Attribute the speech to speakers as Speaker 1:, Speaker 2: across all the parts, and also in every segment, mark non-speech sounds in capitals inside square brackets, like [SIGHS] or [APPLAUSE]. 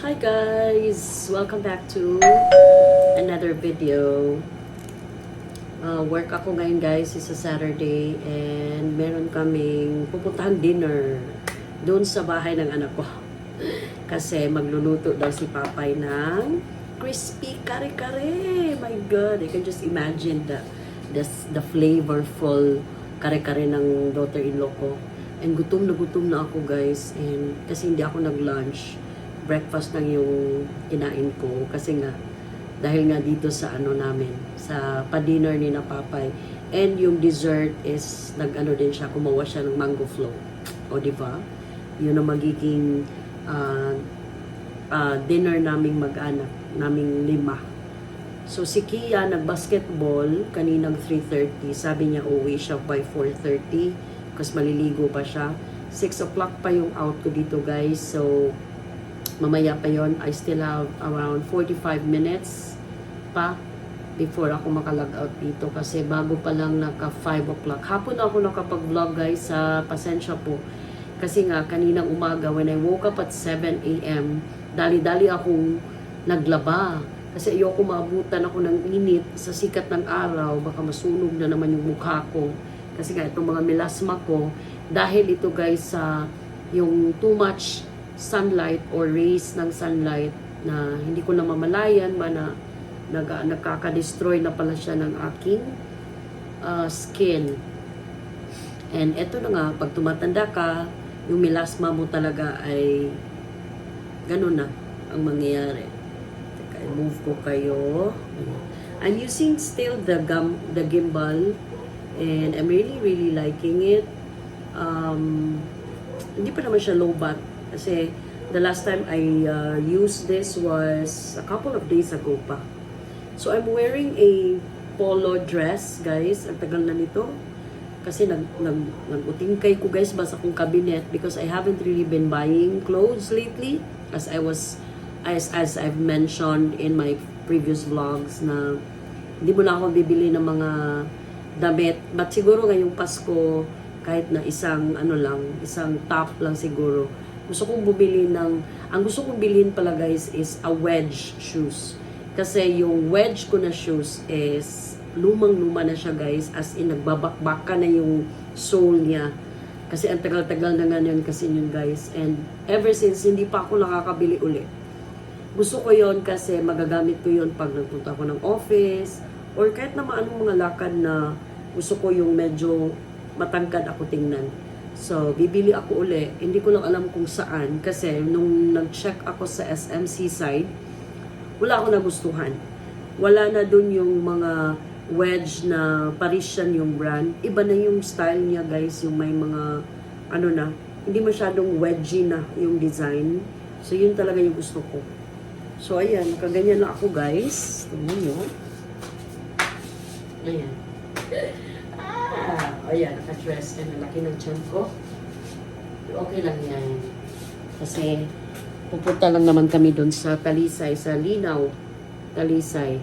Speaker 1: Hi guys! Welcome back to another video. Uh, work ako ngayon guys, it's a Saturday and meron kaming pupuntahan dinner doon sa bahay ng anak ko. [LAUGHS] Kasi magluluto daw si Papay ng crispy kare-kare. My God, I can just imagine the the, the flavorful kare-kare ng daughter-in-law ko. And gutom na gutom na ako guys. And kasi hindi ako nag-lunch. Breakfast lang yung kinain ko. Kasi nga, dahil nga dito sa ano namin, sa pa-dinner ni na Papay. And yung dessert is, nag-ano din siya, kumawa siya ng mango flow. O di ba? Yun ang magiging ah, ah, dinner naming mag-anak, naming lima. So si Kia nag-basketball kaninang 3.30. Sabi niya uwi siya by 4.30 kasi maliligo pa siya. 6 o'clock pa yung out ko dito guys. So mamaya pa yon I still have around 45 minutes pa before ako makalog out dito kasi bago pa lang naka 5 o'clock. Hapon ako nakapag-vlog guys sa pasensya po. Kasi nga kaninang umaga when I woke up at 7 a.m. dali-dali akong naglaba. Kasi ayoko maabutan ako ng init sa sikat ng araw, baka masunog na naman yung mukha ko. Kasi nga itong mga melasma ko, dahil ito guys sa yung too much sunlight or rays ng sunlight na hindi ko na mamalayan ba na nag, nagkaka-destroy na pala siya ng aking uh, skin. And eto na nga, pag tumatanda ka, yung melasma mo talaga ay ganun na ang mangyayari. Teka, i-move ko kayo. I'm using still the gum, the gimbal and I'm really really liking it. Um, hindi pa naman siya low bat kasi the last time I uh, used this was a couple of days ago pa. So I'm wearing a polo dress, guys. Ang tagal na nito. Kasi nag, nag, nag-utingkay ko guys ba sa kong cabinet because I haven't really been buying clothes lately as I was as as I've mentioned in my previous vlogs na hindi mo na ako bibili ng mga damit but siguro ngayong Pasko kahit na isang ano lang isang top lang siguro gusto kong bumili ng ang gusto kong bilhin pala guys is a wedge shoes. Kasi yung wedge ko na shoes is lumang-luma na siya guys. As in nagbabakbaka na yung sole niya. Kasi ang tagal-tagal na nga yun kasi yun guys. And ever since hindi pa ako nakakabili uli gusto ko yon kasi magagamit ko yon pag nagpunta ako ng office or kahit na anong mga lakad na gusto ko yung medyo matangkad ako tingnan so bibili ako uli hindi ko lang alam kung saan kasi nung nag-check ako sa SMC side wala ako nagustuhan wala na dun yung mga wedge na Parisian yung brand. Iba na yung style niya guys, yung may mga ano na, hindi masyadong wedgy na yung design. So yun talaga yung gusto ko. So ayan, kaganyan na ako guys. Tingnan nyo. Ayan. Ayan, naka-dress ka na. Laki ng tiyan ko. Okay lang yan. Kasi pupunta lang naman kami doon sa Talisay, sa Linaw. Talisay.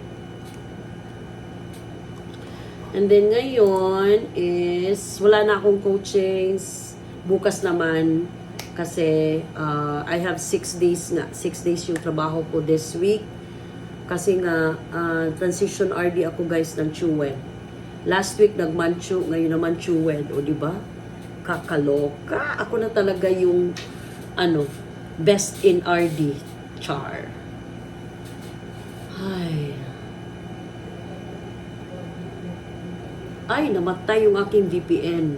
Speaker 1: And then ngayon is wala na akong coachings. Bukas naman kasi uh, I have six days nga. Six days yung trabaho ko this week. Kasi nga uh, transition RD ako guys ng Chuwen. Last week nagmanchu, ngayon naman Chuwen. O di ba? Kakaloka. Ako na talaga yung ano, best in RD. Char. Ay. Ay, namatay yung aking VPN.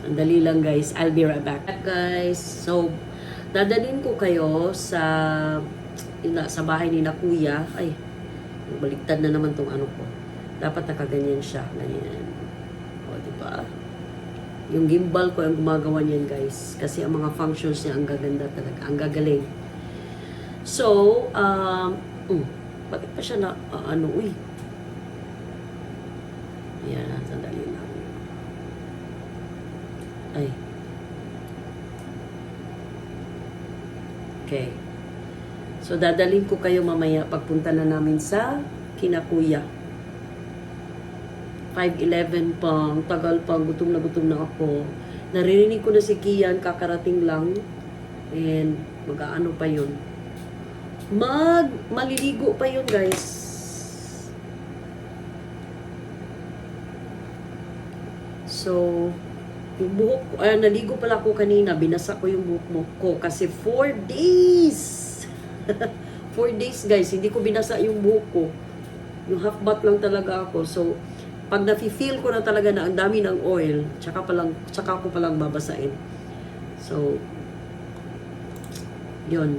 Speaker 1: Sandali lang guys. I'll be right back. Guys, so, dadalhin ko kayo sa ina, sa bahay ni na kuya. Ay, baliktad na naman tong ano ko. Dapat nakaganyan siya. Ganyan. O, di ba? Yung gimbal ko ang gumagawa niyan guys. Kasi ang mga functions niya ang gaganda talaga. Ang gagaling. So, um, mm, bakit pa siya na, uh, ano, uy, Ayan, sandali lang. Ay. Okay. So, dadalhin ko kayo mamaya pagpunta na namin sa Kinakuya. 5.11 pang, tagal pang, gutom na gutom na ako. Naririnig ko na si Kian, kakarating lang. And Mag-ano pa yun. Mag, maliligo pa yun, guys. So, yung buhok, ko- ah, naligo pala ako kanina, binasa ko yung buhok mo ko kasi 4 days. [LAUGHS] 4 days guys, hindi ko binasa yung buhok ko. Yung half bath lang talaga ako. So, pag nafe-feel ko na talaga na ang dami ng oil, tsaka pa lang, tsaka ko pa lang babasain. So, yun.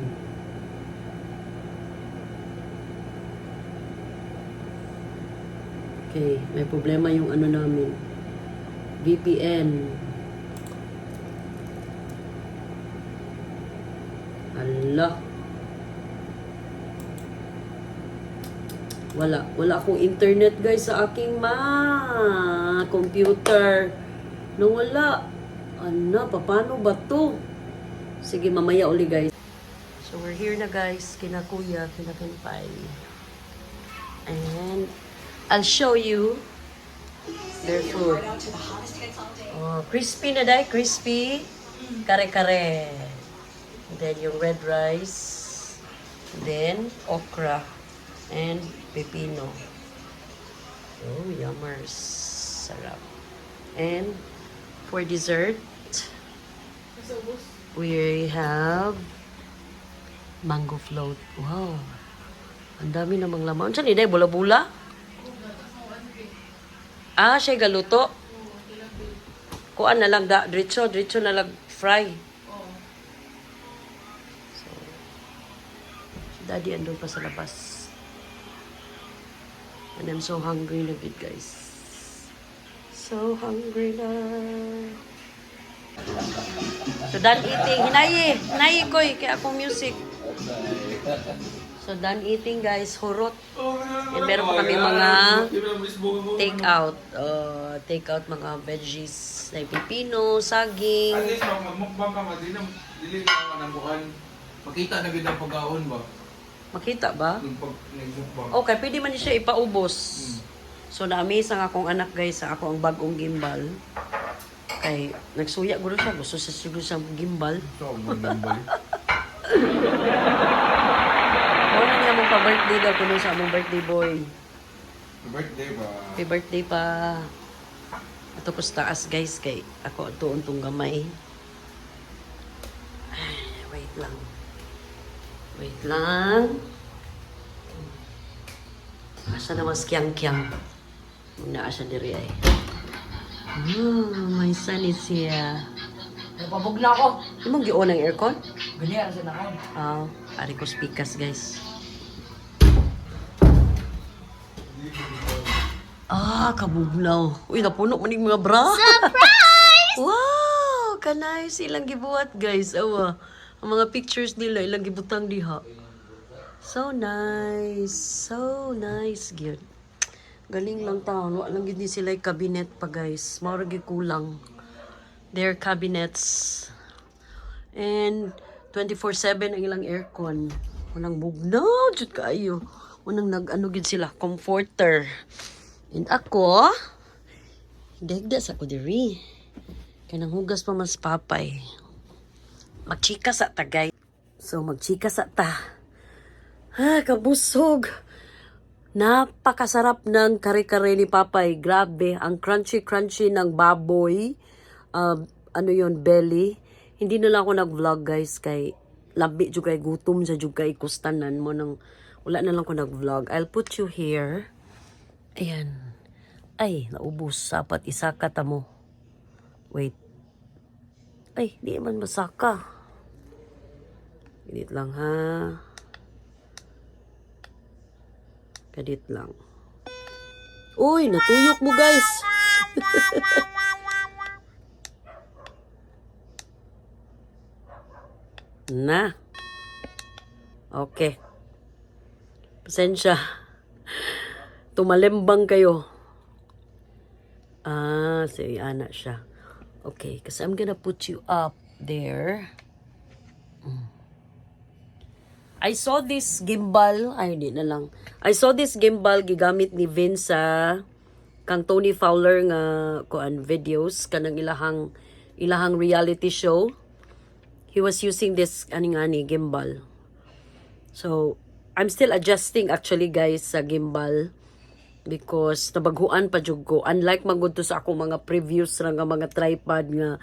Speaker 1: Okay, may problema yung ano namin. VPN. Allah. Wala. Wala akong internet guys sa aking ma computer. Nawala. Ano, paano ba to? Sige, mamaya uli guys. So we're here na guys, kina kuya, kina kinpay. And I'll show you their food. Oh, crispy na dai, crispy. Kare-kare. Then yung red rice. Then okra. And pepino. Oh, yummers. Sarap. And for dessert, we have mango float. Wow. Ang dami namang laman. Saan hindi? Bula-bula? Ah, siya galuto. Kuan na lang da, diretso, diretso na lang fry. So, si daddy andun pa sa labas. And I'm so hungry na good guys. So hungry na. So done eating. Hinayi. Hinayi koy. Kaya akong music. So done eating guys. Hurot. And meron pa kami mga take out. Uh, take out mga veggies. Like pipino, saging.
Speaker 2: At least magmukbang ka, madili na, dili na ka ng bukan. Makita na gid ang pagkaon ba?
Speaker 1: Makita ba?
Speaker 2: Nung pag nagmukbang.
Speaker 1: Okay, pwede man siya ipaubos.
Speaker 2: Hmm.
Speaker 1: So na-amaze ang akong anak guys sa ako ang bagong gimbal. Kay nagsuya gulo siya, gusto siya siguro sa gimbal.
Speaker 2: So, magdambal.
Speaker 1: Ano niya mong pa-birthday daw kuno sa among birthday boy.
Speaker 2: Birthday ba?
Speaker 1: Happy birthday pa. Ato ko taas guys kay ako tuon tong gamay. Ay, [SIGHS] wait lang. Wait lang. Asa na mas kyang-kyang. Muna asa diri ay. Oh, my son is here.
Speaker 3: Napabog na ako.
Speaker 1: Imong gion ang aircon?
Speaker 3: Ganyan sa nakan.
Speaker 1: Ah, ari ko speakers guys. Ah, kabugnaw. Uy, napuno man yung mga bra. Surprise! [LAUGHS] wow! Kanay silang gibuhat, guys. Awa. Ang mga pictures nila, ilang gibutang diha. So nice. So nice, gyud. Galing lang taon. Wa lang gid sila cabinet pa, guys. Maura gyud kulang. Their cabinets. And 24/7 ang ilang aircon. Unang bugnaw jud kaayo. Unang nag-ano gid sila, comforter. And ako, degda sa ko diri. Kanang hugas pa mas papay. Magchika sa tagay. So magchika sa ta. Ah, kabusog. Napakasarap ng kare-kare ni Papay. Grabe, ang crunchy-crunchy ng baboy. Um, ano yon belly. Hindi na lang ako nag-vlog guys kay labi jud kay gutom sa jud kay kustanan mo nang wala na lang ko nag-vlog. I'll put you here. Ayan. Ay, naubos. Sapat isaka ta mo. Wait. Ay, di man masaka. Ganit lang ha. Ganit lang. Uy, natuyok mo guys. [LAUGHS] na. Okay. Pasensya. Tumalembang kayo. Ah, si Ana siya. Okay, kasi I'm gonna put you up there. Mm. I saw this gimbal, ay hindi na lang. I saw this gimbal gigamit ni Vince sa kang Tony Fowler nga kuan videos kanang ilahang ilahang reality show. he was using this ani nga ni gimbal. So, I'm still adjusting actually guys sa gimbal because nabaguan pa jud ko unlike magud to sa ako mga previous ra nga mga tripod nga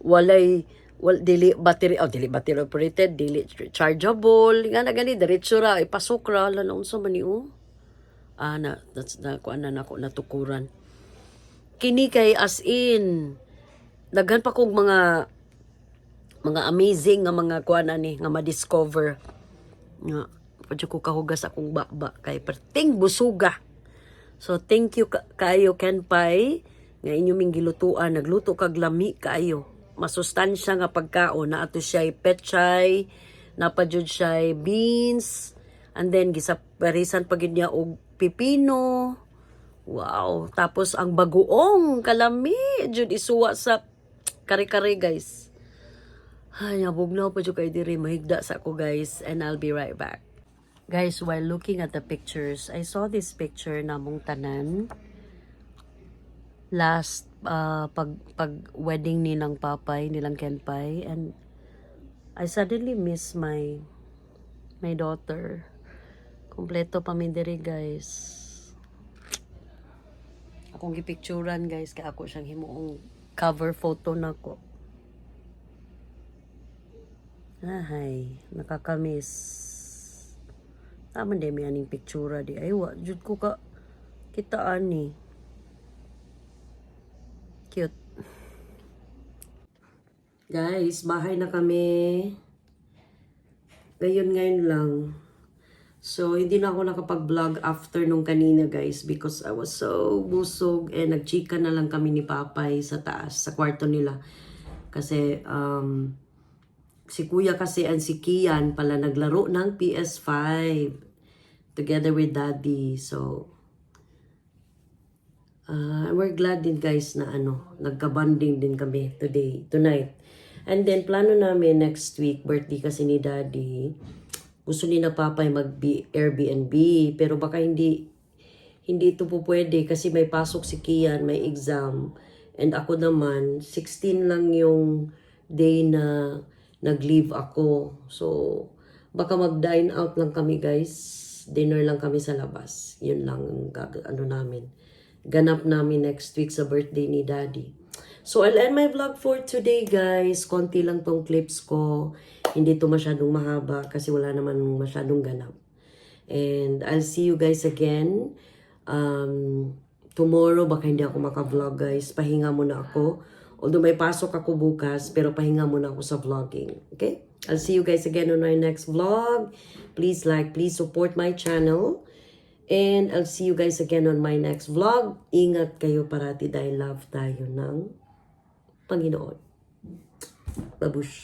Speaker 1: walay wal dili battery oh dili battery operated dili chargeable nga na gani diretso ra ipasok ra la na unsa man ni oh? Ah na that's na kuan na nako natukuran. Kini kay as in daghan pa kong mga mga amazing nga mga kuan ani nga ma-discover. Nga padyo ko kahugas akong baba kay perting busuga. So thank you ka- kayo Ken Pai. Nga inyo ming gilutuan nagluto kag lami kayo masustansya nga pagkaon na ato siya pechay napadyod siya beans and then gisaparisan pagid niya og pipino Wow, tapos ang bagoong kalami jud isuwa sa kare-kare guys. Ay, nabugnaw pa jud kay diri mahigda sa ako guys and I'll be right back. Guys, while looking at the pictures, I saw this picture na mong tanan last uh, pag pag wedding ni ng papay nilang Kenpai and I suddenly miss my my daughter. Kompleto pa mi diri guys akong gipicturan guys kay ako siyang himuong cover photo nako. Ahay, nakakamiss. Tama din may aning pictura di. Ay, wa, jud ko ka kitaan ni. Cute. Guys, bahay na kami. Ngayon, ngayon lang. So, hindi na ako nakapag-vlog after nung kanina, guys, because I was so busog and nagchika na lang kami ni Papay sa taas, sa kwarto nila. Kasi, um, si Kuya kasi and si Kian pala naglaro ng PS5 together with Daddy. So, uh, we're glad din guys na ano, nagka-bonding din kami today, tonight. And then, plano namin next week, birthday kasi ni Daddy, gusto ni na papay mag Airbnb pero baka hindi hindi ito po pwede kasi may pasok si Kian, may exam. And ako naman 16 lang yung day na nag-leave ako. So baka mag-dine out lang kami guys. Dinner lang kami sa labas. Yun lang ang ano namin ganap namin next week sa birthday ni daddy So, I'll end my vlog for today, guys. Konti lang tong clips ko. Hindi to masyadong mahaba kasi wala naman masyadong ganap. And I'll see you guys again. Um, tomorrow, baka hindi ako maka-vlog, guys. Pahinga muna ako. Although may pasok ako bukas, pero pahinga muna ako sa vlogging. Okay? I'll see you guys again on my next vlog. Please like, please support my channel. And I'll see you guys again on my next vlog. Ingat kayo parati dahil love tayo ng Panginoon. Babush.